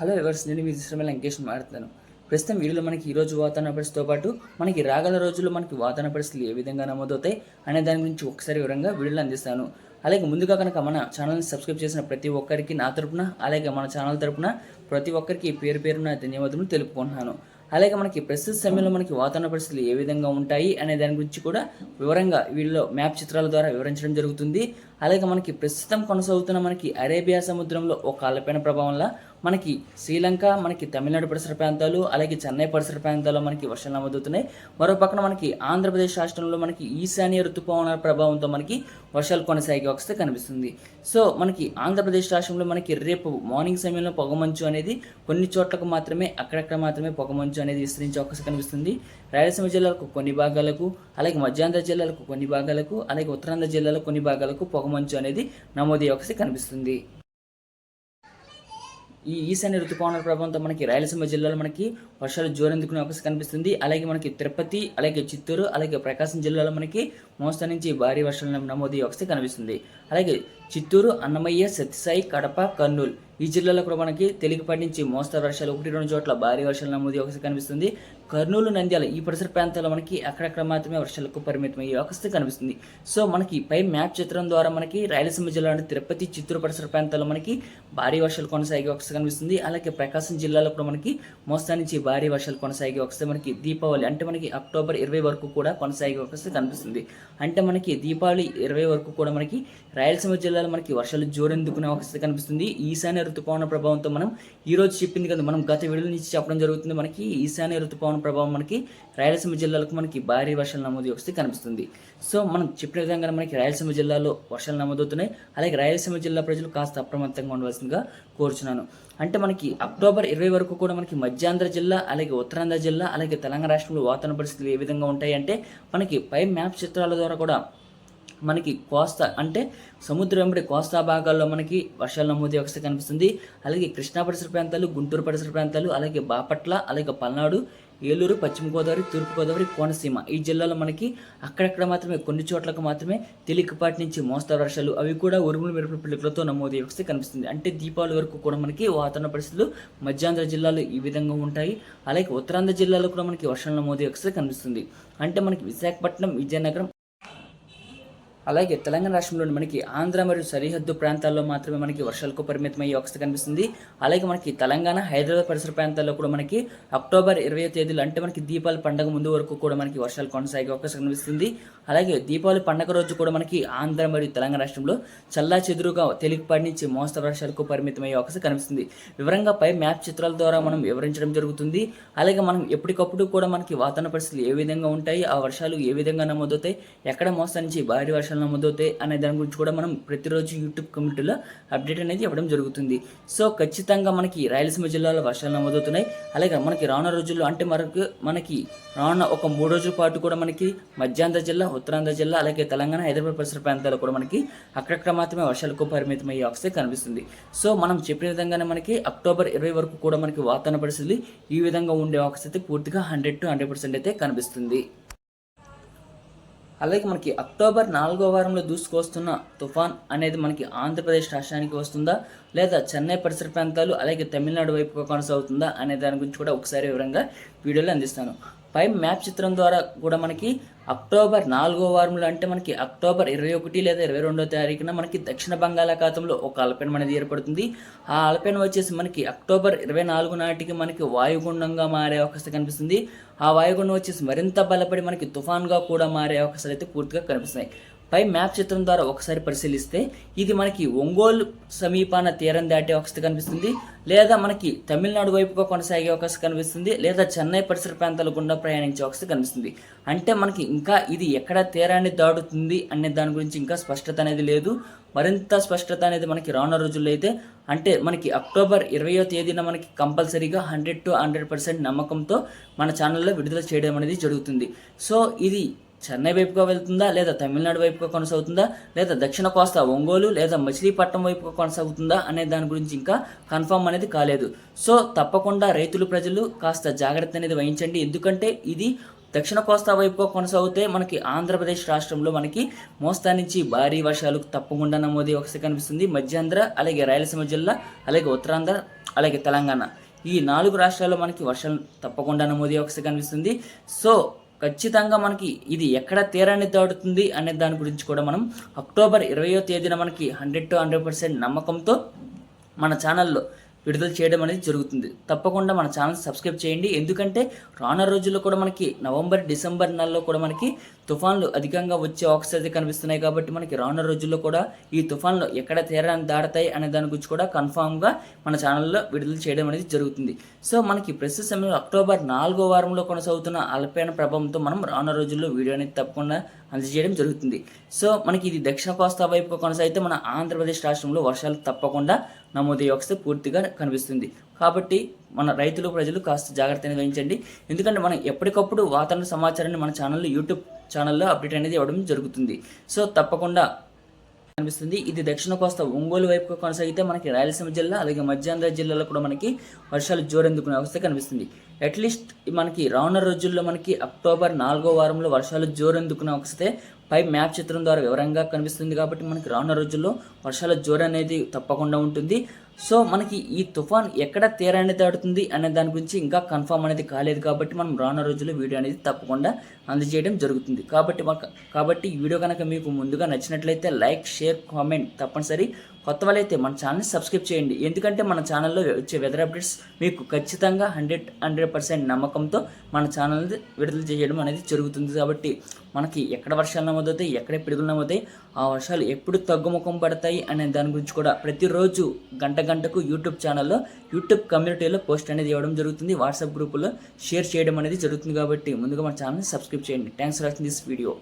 Hello ఎవర్స్ నేను మీ శ్రమ లంకేష్ మాట్లాడతాను ప్రస్తుతం వీడియోలో మనకి ఈరోజు వాతావరణ పరిస్థితితో పాటు మనకి రాగల రోజుల్లో మనకి వాతావరణ పరిస్థితులు ఏ విధంగా నమోదవుతాయి అనే దాని గురించి ఒకసారి వివరంగా వీడియోలు అందిస్తాను. అలాగే ముందుగా కనుక మన ఛానల్ని సబ్స్క్రైబ్ చేసిన ప్రతి ఒక్కరికి నా తరపున అలాగే మన ఛానల్ తరపున ప్రతి ఒక్కరికి పేరు పేరున ధన్యవాదములు తెలుపుకుంటున్నాను. అలాగే మనకి ప్రస్తుత సమయంలో మనకి వాతావరణ పరిస్థితులు ఏ విధంగా ఉంటాయి అనే దాని గురించి కూడా వివరంగా వీళ్ళలో మ్యాప్ చిత్రాల ద్వారా వివరించడం జరుగుతుంది. అలాగే మనకి ప్రస్తుతం కొనసాగుతున్న మనకి అరేబియా సముద్రంలో ఒక అల్పైన ప్రభావంలో మనకి శ్రీలంక మనకి తమిళనాడు పరిసర ప్రాంతాలు అలాగే చెన్నై పరిసర ప్రాంతాల్లో మనకి వర్షాలు నమోదవుతున్నాయి. మరో పక్కన మనకి ఆంధ్రప్రదేశ్ రాష్ట్రంలో మనకి ఈశాన్య ఋతుపవనాల ప్రభావంతో మనకి వర్షాలు కొనసాగే అవస్థ కనిపిస్తుంది. సో మనకి ఆంధ్రప్రదేశ్ రాష్ట్రంలో మనకి రేపు మార్నింగ్ సమయంలో పొగమంచు అనేది కొన్ని చోట్లకు మాత్రమే అక్కడక్కడ మాత్రమే పొగమంచు అనేది విస్తరించే అవకాశం కనిపిస్తుంది. రాయలసీమ జిల్లాలకు కొన్ని భాగాలకు అలాగే మధ్యాంధ్ర జిల్లాలకు కొన్ని భాగాలకు అలాగే ఉత్తరాంధ్ర జిల్లాలో కొన్ని భాగాలకు పొగమంచు అనేది నమోదయ్యే అవకాశం కనిపిస్తుంది. ఈ ఈశాన్య ఋతుపవనాల ప్రభావంతో మనకి రాయలసీమ జిల్లాలో మనకి వర్షాలు జోరందుకునే అవకాశం కనిపిస్తుంది. అలాగే మనకి తిరుపతి అలాగే చిత్తూరు అలాగే ప్రకాశం జిల్లాలో మనకి మోస్తా నుంచి భారీ వర్షాలు నమోదయ్యే అవకాశం కనిపిస్తుంది. అలాగే చిత్తూరు అన్నమయ్య సత్యసాయి కడప కర్నూలు ఈ జిల్లాలో కూడా మనకి తేలికపాటి నుంచి మోస్తరు వర్షాలు ఒకటి రెండు చోట్ల భారీ వర్షాలు నమోదు అవకాశం కనిపిస్తుంది. కర్నూలు నంద్యాల ఈ పరిసర ప్రాంతాల్లో మనకి అక్కడక్కడ మాత్రమే వర్షాలకు పరిమితం అయ్యే అవకాశం కనిపిస్తుంది. సో మనకి పై మ్యాప్ చిత్రం ద్వారా మనకి రాయలసీమ జిల్లా తిరుపతి చిత్తూరు పరిసర ప్రాంతాల్లో మనకి భారీ వర్షాలు కొనసాగే అవకాశం కనిపిస్తుంది. అలాగే ప్రకాశం జిల్లాలో కూడా మనకి మోస్తా నుంచి భారీ వర్షాలు కొనసాగే అవకాశం మనకి దీపావళి అంటే మనకి అక్టోబర్ ఇరవై వరకు కూడా కొనసాగే అవకాశం కనిపిస్తుంది. అంటే మనకి దీపావళి ఇరవై వరకు కూడా మనకి రాయలసీమ జిల్లాలో మనకి వర్షాలు జోరెందుకునే అవకాశం కనిపిస్తుంది. ఈశాన్య ఋతుపవన ప్రభావంతో మనం ఈరోజు చెప్పింది కదా మనం గత విడుదల నుంచి చెప్పడం జరుగుతుంది. మనకి ఈశాన్య ఋతుపవన ప్రభావం మనకి రాయలసీమ జిల్లాలకు మనకి భారీ వర్షాలు నమోదు వస్తే కనిపిస్తుంది. సో మనం చెప్పిన విధంగా మనకి రాయలసీమ జిల్లాలో వర్షాలు నమోదవుతున్నాయి. అలాగే రాయలసీమ జిల్లా ప్రజలు కాస్త అప్రమత్తంగా ఉండవలసిందిగా కోరుచున్నాను. అంటే మనకి అక్టోబర్ ఇరవై వరకు కూడా మనకి మధ్యాంధ్ర జిల్లా అలాగే ఉత్తరాంధ్ర జిల్లా అలాగే తెలంగాణ రాష్ట్రంలో వాతావరణ పరిస్థితులు ఏ విధంగా ఉంటాయి అంటే మనకి పై మ్యాప్ చిత్రాల ద్వారా కూడా మనకి కోస్తా అంటే సముద్రం వెంబడి కోస్తా భాగాల్లో మనకి వర్షాలు నమోదు అవస్థ కనిపిస్తుంది. అలాగే కృష్ణా పరిసర ప్రాంతాలు గుంటూరు పరిసర ప్రాంతాలు అలాగే బాపట్ల అలాగే పల్నాడు ఏలూరు పశ్చిమ గోదావరి తూర్పు గోదావరి కోనసీమ. ఈ జిల్లాలో మనకి అక్కడక్కడ మాత్రమే కొన్ని చోట్లకు మాత్రమే తేలికపాటి నుంచి మోస్తరు వర్షాలు. అవి కూడా ఉరుములు మెరుపుల పిల్లలతో నమోదు వ్యవస్థ కనిపిస్తుంది. అంటే దీపావళి వరకు కూడా మనకి వాతావరణ పరిస్థితులు మధ్యాంధ్ర జిల్లాలో ఈ విధంగా ఉంటాయి. అలాగే ఉత్తరాంధ్ర జిల్లాలో కూడా మనకి వర్షాలు నమోదు వ్యవస్థ కనిపిస్తుంది. అంటే మనకి విశాఖపట్నం విజయనగరం అలాగే తెలంగాణ రాష్ట్రంలోని మనకి ఆంధ్ర మరియు సరిహద్దు ప్రాంతాల్లో మాత్రమే మనకి వర్షాలకు పరిమితమయ్యే అవస్థ కనిపిస్తుంది. అలాగే మనకి తెలంగాణ హైదరాబాద్ పరిసర ప్రాంతాల్లో కూడా మనకి అక్టోబర్ ఇరవై తేదీలు అంటే మనకి దీపావళి పండుగ ముందు వరకు కూడా మనకి వర్షాలు కొనసాగే అవకాశం కనిపిస్తుంది. అలాగే దీపావళి పండుగ రోజు కూడా మనకి ఆంధ్ర మరియు తెలంగాణ రాష్ట్రంలో చల్లా చెదురుగా తేలికపాటి నుంచి మోస్తరు వర్షాలకు పరిమితమయ్యే అవకాశం కనిపిస్తుంది. వివరంగా పై మ్యాప్ చిత్రాల ద్వారా మనం వివరించడం జరుగుతుంది. అలాగే మనం ఎప్పటికప్పుడు కూడా మనకి వాతావరణ పరిస్థితులు ఏ విధంగా ఉంటాయి ఆ వర్షాలు ఏ విధంగా నమోదవుతాయి ఎక్కడ మోస్తా నుంచి భారీ వర్షాలు నమోదవుతాయి అనే దాని గురించి కూడా మనం ప్రతిరోజు యూట్యూబ్ కమ్యూనిటీలో అప్డేట్ అనేది ఇవ్వడం జరుగుతుంది. సో ఖచ్చితంగా మనకి రాయలసీమ జిల్లాలో వర్షాలు నమోదవుతున్నాయి. అలాగే మనకి రానున్న రోజుల్లో అంటే మనకు మనకి రానున్న ఒక మూడు రోజుల పాటు కూడా మనకి మధ్యాంధ్ర జిల్లా ఉత్తరాంధ్ర జిల్లా అలాగే తెలంగాణ హైదరాబాద్ పరిసర ప్రాంతాల్లో కూడా మనకి అక్కడక్కడ మాత్రమే వర్షాలకు పరిమితం అయ్యే అవస్థ కనిపిస్తుంది. సో మనం చెప్పిన విధంగానే మనకి అక్టోబర్ ఇరవై వరకు కూడా మనకి వాతావరణ పరిస్థితులు ఈ విధంగా ఉండే అవకాశం అయితే పూర్తిగా హండ్రెడ్ టు హండ్రెడ్ పర్సెంట్ అయితే కనిపిస్తుంది. అలాగే మనకి అక్టోబర్ నాలుగో వారంలో దూసుకొస్తున్న తుఫాన్ అనేది మనకి ఆంధ్రప్రదేశ్ రాష్ట్రానికి వస్తుందా? లేదా చెన్నై పరిసర ప్రాంతాలు అలాగే తమిళనాడు వైపుగా కొనసాగుతుందా? అనే దాని గురించి కూడా ఒకసారి వివరంగా వీడియోలో అందిస్తాను. పై మ్యాప్ చిత్రం ద్వారా కూడా మనకి అక్టోబర్ నాలుగో వారంలో అంటే మనకి అక్టోబర్ ఇరవై ఒకటి లేదా ఇరవై రెండో తారీఖున మనకి దక్షిణ బంగాళాఖాతంలో ఒక అల్పీనం అనేది ఏర్పడుతుంది. ఆ అల్పీనం వచ్చేసి మనకి అక్టోబర్ ఇరవై నాలుగు నాటికి మనకి వాయుగుండంగా మారే అవకాశం కనిపిస్తుంది. ఆ వాయుగుండం వచ్చేసి మరింత బలపడి మనకి తుఫాన్గా కూడా మారే అవకాశాలు అయితే పూర్తిగా కనిపిస్తున్నాయి. పై మ్యాప్ చిత్రం ద్వారా ఒకసారి పరిశీలిస్తే ఇది మనకి ఒంగోలు సమీపాన తీరం దాటే అవకాశం కనిపిస్తుంది. లేదా మనకి తమిళనాడు వైపుగా కొనసాగే అవకాశం కనిపిస్తుంది. లేదా చెన్నై పరిసర ప్రాంతాల గుండా ప్రయాణించే అవకాశం కనిపిస్తుంది. అంటే మనకి ఇంకా ఇది ఎక్కడ తీరాన్ని దాటుతుంది అనే దాని గురించి ఇంకా స్పష్టత అనేది లేదు. మరింత స్పష్టత అనేది మనకి రానున్న రోజుల్లో అయితే అంటే మనకి అక్టోబర్ ఇరవయో తేదీన మనకి కంపల్సరీగా హండ్రెడ్ టు హండ్రెడ్ పర్సెంట్ నమ్మకంతో మన ఛానల్లో విడుదల చేయడం అనేది జరుగుతుంది. సో ఇది చెన్నై వైపుగా వెళ్తుందా లేదా తమిళనాడు వైపుగా కొనసాగుతుందా లేదా దక్షిణ కోస్తా ఒంగోలు లేదా మచిలీపట్నం వైపుగా కొనసాగుతుందా అనే దాని గురించి ఇంకా కన్ఫర్మ్ అనేది కాలేదు. సో తప్పకుండా రైతులు ప్రజలు కాస్త జాగ్రత్త అనేది వహించండి. ఎందుకంటే ఇది దక్షిణ కోస్తా వైపుగా కొనసాగితే మనకి ఆంధ్రప్రదేశ్ రాష్ట్రంలో మనకి మోస్తా నుంచి భారీ వర్షాలు తప్పకుండా నమోదు ఒకసారి కనిపిస్తుంది. మధ్యాంధ్ర అలాగే రాయలసీమ జిల్లా అలాగే ఉత్తరాంధ్ర అలాగే తెలంగాణ. ఈ నాలుగు రాష్ట్రాల్లో మనకి వర్షాలు తప్పకుండా నమోదు ఒకసారి కనిపిస్తుంది. సో ఖచ్చితంగా మనకి ఇది ఎక్కడ తీరాన్ని దాటుతుంది అనే దాని గురించి కూడా మనం అక్టోబర్ ఇరవయో తేదీన మనకి హండ్రెడ్ టు హండ్రెడ్ పర్సెంట్ నమ్మకంతో మన ఛానల్లో విడుదల చేయడం అనేది జరుగుతుంది. తప్పకుండా మన ఛానల్ సబ్స్క్రైబ్ చేయండి. ఎందుకంటే రానున్న రోజుల్లో కూడా మనకి నవంబర్ డిసెంబర్ నెలలో కూడా మనకి తుఫాన్లు అధికంగా వచ్చే అవకాశాలు అయితే కనిపిస్తున్నాయి కాబట్టి మనకి రానున్న రోజుల్లో కూడా ఈ తుఫాన్లు ఎక్కడ తీరాన్ని దాడతాయి అనే దాని గురించి కూడా కన్ఫామ్గా మన ఛానల్లో విడుదల చేయడం అనేది జరుగుతుంది. సో మనకి ప్రస్తుత సమయంలో అక్టోబర్ నాలుగో వారంలో కొనసాగుతున్న అల్పైన ప్రభావంతో మనం రానున్న రోజుల్లో వీడియో అనేది తప్పకుండా అందజేయడం జరుగుతుంది. సో మనకి ఇది దక్షిణ కోస్తా వైపు కొనసాగితే మన ఆంధ్రప్రదేశ్ రాష్ట్రంలో వర్షాలు తప్పకుండా నమోదయ్యే అవస్థ పూర్తిగా కనిపిస్తుంది. కాబట్టి మన రైతులు ప్రజలు కాస్త జాగ్రత్తగా వహించండి ఎందుకంటే మనం ఎప్పటికప్పుడు వాతావరణ సమాచారాన్ని మన ఛానల్లో యూట్యూబ్ ఛానల్లో అప్డేట్ అనేది ఇవ్వడం జరుగుతుంది. సో తప్పకుండా కనిపిస్తుంది ఇది దక్షిణ కోస్తా ఒంగోలు వైపుకు కొనసాగితే మనకి రాయలసీమ జిల్లా అలాగే మధ్యాంధ్ర జిల్లాలో కూడా మనకి వర్షాలు జోరెందుకునే అవస్థ కనిపిస్తుంది. అట్లీస్ట్ మనకి రానున్న రోజుల్లో మనకి అక్టోబర్ నాలుగో వారంలో వర్షాలు జోరెందుకునే వస్తే పై మ్యాప్ చిత్రం ద్వారా వివరంగా కనిపిస్తుంది. కాబట్టి మనకి రానున్న రోజుల్లో వర్షాల జోరు అనేది తప్పకుండా ఉంటుంది. సో మనకి ఈ తుఫాన్ ఎక్కడ తీరాన్ని దాటుతుంది అనే దాని గురించి ఇంకా కన్ఫామ్ అనేది కాలేదు కాబట్టి మనం రానున్న రోజుల్లో వీడియో అనేది తప్పకుండా అందజేయడం జరుగుతుంది. కాబట్టి మాకు కాబట్టి ఈ వీడియో కనుక మీకు ముందుగా నచ్చినట్లయితే లైక్ షేర్ కామెంట్ తప్పనిసరి. కొత్త వాళ్ళైతే మన ఛానల్ని సబ్స్క్రైబ్ చేయండి. ఎందుకంటే మన ఛానల్లో వచ్చే వెదర్ అప్డేట్స్ మీకు ఖచ్చితంగా హండ్రెడ్ హండ్రెడ్ పర్సెంట్ నమ్మకంతో మన ఛానల్ విడుదల చేయడం అనేది జరుగుతుంది. కాబట్టి మనకి ఎక్కడ వర్షాలు నమోదవుతాయి ఎక్కడ పిడుగులు నమోదవుతాయి ఆ వర్షాలు ఎప్పుడు తగ్గుముఖం పడతాయి అనే దాని గురించి కూడా ప్రతిరోజు గంట గంటకు యూట్యూబ్ ఛానల్లో యూట్యూబ్ కమ్యూనిటీలో పోస్ట్ అనేది ఇవ్వడం జరుగుతుంది. వాట్సాప్ గ్రూపులో షేర్ చేయడం అనేది జరుగుతుంది కాబట్టి ముందుగా మన ఛానల్ని సబ్స్క్రైబ్ చేయండి. Thanks for watching this video.